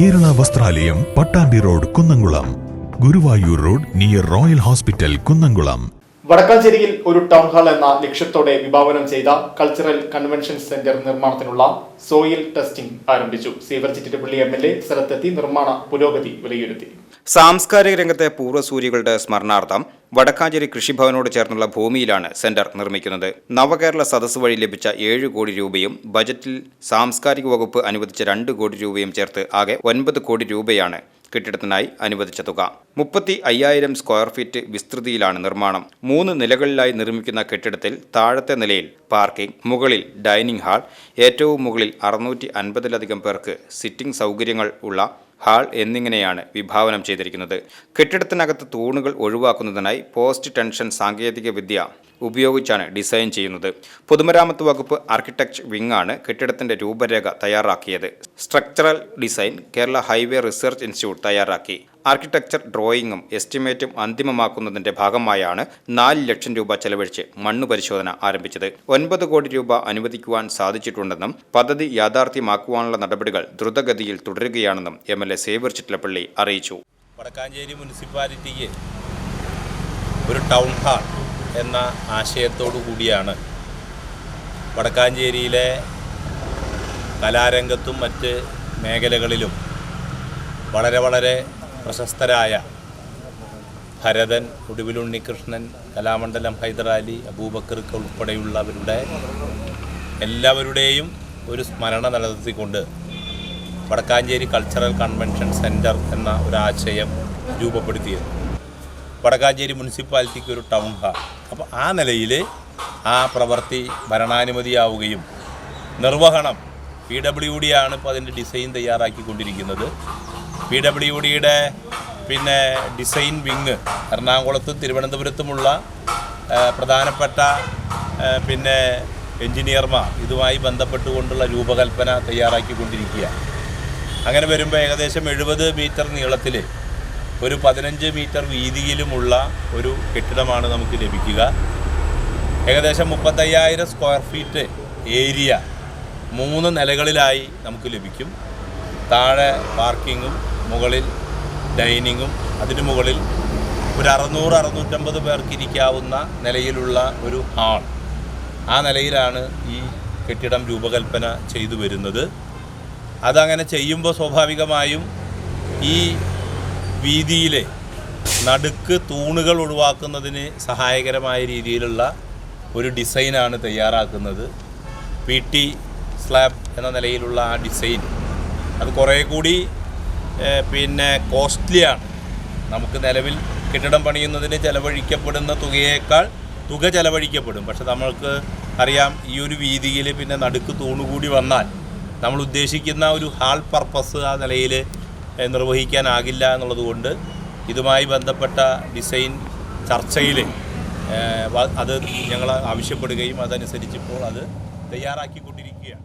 Kerala വസ്ത്രാലയം Pattambi road Kunnamkulam. Guruvayur road near royal hospital Kunnamkulam. വടക്കാഞ്ചേരിയിൽ ഒരു town hall എന്ന ലക്ഷ്യത്തോടെ വിഭാവനം ചെയ്ത കൾച്ചറൽ കൺവെൻഷൻ സെന്റർ നിർമ്മാണത്തിനുള്ള സോയിൽ ടെസ്റ്റിംഗ് ആരംഭിച്ചു. Xavier Chittilappally M L A സ്ഥലത്തെത്തി നിർമ്മാണ പുരോഗതി വിലയിരുത്തി. സാംസ്കാരിക രംഗത്തെ പൂർവസൂരികളുടെ സ്മരണാർത്ഥം വടക്കാഞ്ചേരി കൃഷിഭവനോട് ചേർന്നുള്ള ഭൂമിയിലാണ് സെന്റർ നിർമ്മിക്കുന്നത്. നവകേരള സദസ് വഴി ലഭിച്ച ഏഴ് കോടി രൂപയും ബജറ്റിൽ സാംസ്കാരിക വകുപ്പ് അനുവദിച്ച രണ്ട് കോടി രൂപയും ചേർത്ത് ആകെ ഒൻപത് കോടി രൂപയാണ് കെട്ടിടത്തിനായി അനുവദിച്ച തുക. മുപ്പത്തി അയ്യായിരം സ്ക്വയർ ഫീറ്റ് വിസ്തൃതിയിലാണ് നിർമ്മാണം. മൂന്ന് നിലകളിലായി നിർമ്മിക്കുന്ന കെട്ടിടത്തിൽ താഴത്തെ നിലയിൽ പാർക്കിംഗ് മുകളിൽ ഡൈനിങ് ഹാൾ ഏറ്റവും മുകളിൽ അറുന്നൂറ്റി അൻപതിലധികം പേർക്ക് സിറ്റിംഗ് സൗകര്യങ്ങൾ ഉള്ള ഹാൾ എന്നിങ്ങനെയാണ് വിഭാവനം ചെയ്തിരിക്കുന്നത്. കെട്ടിടത്തിനകത്ത് തൂണുകൾ ഒഴിവാക്കുന്നതിനായി പോസ്റ്റ് ടെൻഷൻ സാങ്കേതിക വിദ്യ ഉപയോഗിച്ചാണ് ഡിസൈൻ ചെയ്യുന്നത്. പൊതുമരാമത്ത് വകുപ്പ് ആർക്കിടെക്ചർ വിങ്ങാണ് കെട്ടിടത്തിന്റെ രൂപരേഖ തയ്യാറാക്കിയത്. Structural design Kerala highway research institute തയ്യാറാക്കി. ആർക്കിടെക്ചർ ഡ്രോയിങ്ങും എസ്റ്റിമേറ്റും അന്തിമമാക്കുന്നതിന്റെ ഭാഗമായാണ് നാല് ലക്ഷം രൂപ ചെലവഴിച്ച് മണ്ണ് പരിശോധന ആരംഭിച്ചത്. ഒൻപത് കോടി രൂപ അനുവദിക്കുവാൻ സാധിച്ചിട്ടുണ്ടെന്നും പദ്ധതി യാഥാർത്ഥ്യമാക്കുവാനുള്ള നടപടികൾ ദ്രുതഗതിയിൽ തുടരുകയാണെന്നും M L A Xavier Chittilappally അറിയിച്ചു. വടക്കാഞ്ചേരി മുനിസിപ്പാലിറ്റിക്ക് ഒരു ടൗൺ ഹാൾ എന്ന ആശയത്തോടു കൂടിയാണ് വടക്കാഞ്ചേരിയിലെ കലാരംഗത്തും മറ്റ് മേഖലകളിലും വളരെ വളരെ പ്രശസ്തരായ ഭരതൻ ഒടുവിലുണ്ണികൃഷ്ണൻ കലാമണ്ഡലം ഹൈദരാലി അബൂബക്കർക്ക് ഉൾപ്പെടെയുള്ളവരുടെ എല്ലാവരുടെയും ഒരു സ്മരണ നിലനിർത്തിക്കൊണ്ട് വടക്കാഞ്ചേരി കൾച്ചറൽ കൺവെൻഷൻ സെന്റർ എന്ന ആശയം രൂപപ്പെടുത്തിയത് വടക്കാഞ്ചേരി മുനിസിപ്പാലിറ്റിക്ക് ഒരു ടൗൺ ഹാൾ. അപ്പോൾ ആ നിലയിൽ ആ പ്രവൃത്തി ഭരണാനുമതിയാവുകയും നിർവഹണം പി ഡബ്ല്യു ഡി ആണ് ഇപ്പോൾ അതിന്റെ ഡിസൈൻ തയ്യാറാക്കിക്കൊണ്ടിരിക്കുന്നത്. പി ഡബ്ല്യു ഡിയുടെ പിന്നെ ഡിസൈൻ വിങ് എറണാകുളത്തും തിരുവനന്തപുരത്തുമുള്ള പ്രധാനപ്പെട്ട പിന്നെ എഞ്ചിനീയർമാർ ഇതുമായി ബന്ധപ്പെട്ടുകൊണ്ടുള്ള രൂപകൽപ്പന തയ്യാറാക്കിക്കൊണ്ടിരിക്കുക അങ്ങനെ വരുമ്പോൾ ഏകദേശം എഴുപത് മീറ്റർ നീളത്തിൽ ഒരു പതിനഞ്ച് മീറ്റർ വീതിയിലുമുള്ള ഒരു കെട്ടിടമാണ് നമുക്ക് ലഭിക്കുക. ഏകദേശം മുപ്പത്തയ്യായിരം സ്ക്വയർ ഫീറ്റ് ഏരിയ മൂന്ന് നിലകളിലായി നമുക്ക് ലഭിക്കും. താഴെ പാർക്കിങ്ങും മുകളിൽ ഡൈനിങ്ങും അതിനു മുകളിൽ ഒരു അറുന്നൂറ് അറുന്നൂറ്റമ്പത് പേർക്ക് ഇരിക്കാവുന്ന നിലയിലുള്ള ഒരു ഹാൾ. ആ നിലയിലാണ് ഈ കെട്ടിടം രൂപകൽപ്പന ചെയ്തു വരുന്നത്. അതങ്ങനെ ചെയ്യുമ്പോൾ സ്വാഭാവികമായും ഈ വീതിയിലെ നടുക്ക് തൂണുകൾ ഒഴിവാക്കുന്നതിന് സഹായകരമായ രീതിയിലുള്ള ഒരു ഡിസൈനാണ് തയ്യാറാക്കുന്നത്. പി ടി സ്ലാബ് എന്ന നിലയിലുള്ള ആ ഡിസൈൻ. അത് കുറേ കൂടി പിന്നെ കോസ്റ്റ്ലിയാണ്. നമുക്ക് നിലവിൽ കെട്ടിടം പണിയുന്നതിന് ചെലവഴിക്കപ്പെടുന്ന തുകയേക്കാൾ തുക ചെലവഴിക്കപ്പെടും. പക്ഷെ നമ്മൾക്ക് അറിയാം ഈ ഒരു വീതിയിൽ പിന്നെ നടുക്ക് തൂണുകൂടി വന്നാൽ നമ്മൾ ഉദ്ദേശിക്കുന്ന ഒരു ഹാൾ പർപ്പസ് ആ നിലയിൽ നിർവഹിക്കാനാകില്ല എന്നുള്ളതുകൊണ്ട് ഇതുമായി ബന്ധപ്പെട്ട ഡിസൈൻ ചർച്ചയിൽ അത് ഞങ്ങൾ ആവശ്യപ്പെടുകയും അതനുസരിച്ചിപ്പോൾ അത് തയ്യാറാക്കിക്കൊണ്ടിരിക്കുകയാണ്.